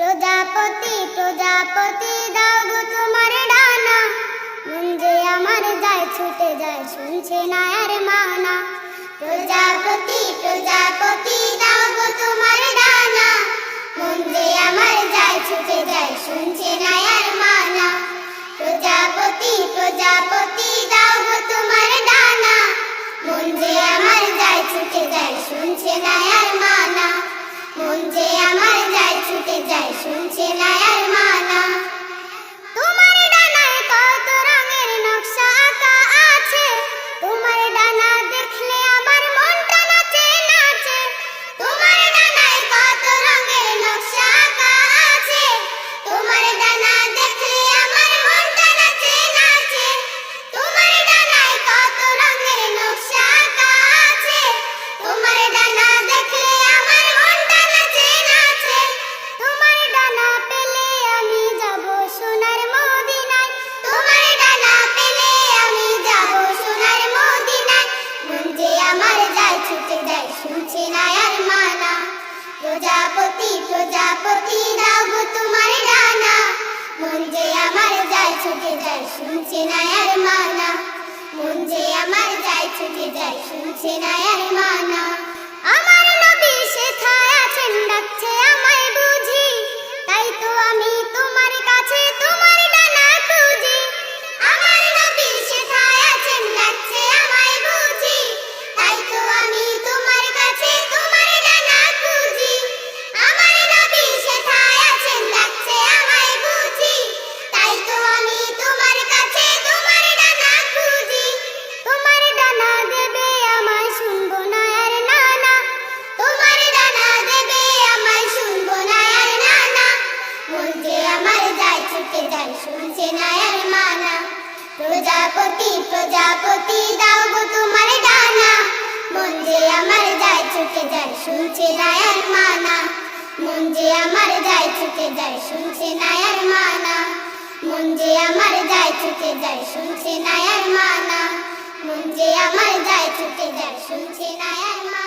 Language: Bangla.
প্রজাপতি প্রজাপতি দাও গো তোমার ডানা। মন যে আমার যায়, ছুটে যায়, শুনছে না আর মানা। আমার যায় ছুটে যায় শুনছে না আর মানা প্রজাপতি প্রজাপতি, দাও গো তোমার ডানা। মন যে আমার যায় ছুটে যায় শুনছে না আর মানা মন যে আমার যায় ছুটে যায় শুনছে না ছুটে যায় শুনছে না আর মানা। প্রজাপতি প্রজাপতি, দাও গো তোমার ডানা। মন যে আমার যায়, ছুটে যায়, শুনছে না আর মানা। মন যে আমার যায়, ছুটে যায়, শুনছে না মানা। মন যে আমার যায়, ছুটে যায়, শুনছে না মানা। মন যে আমার যায়, ছুটে যায়, শুনছে না আর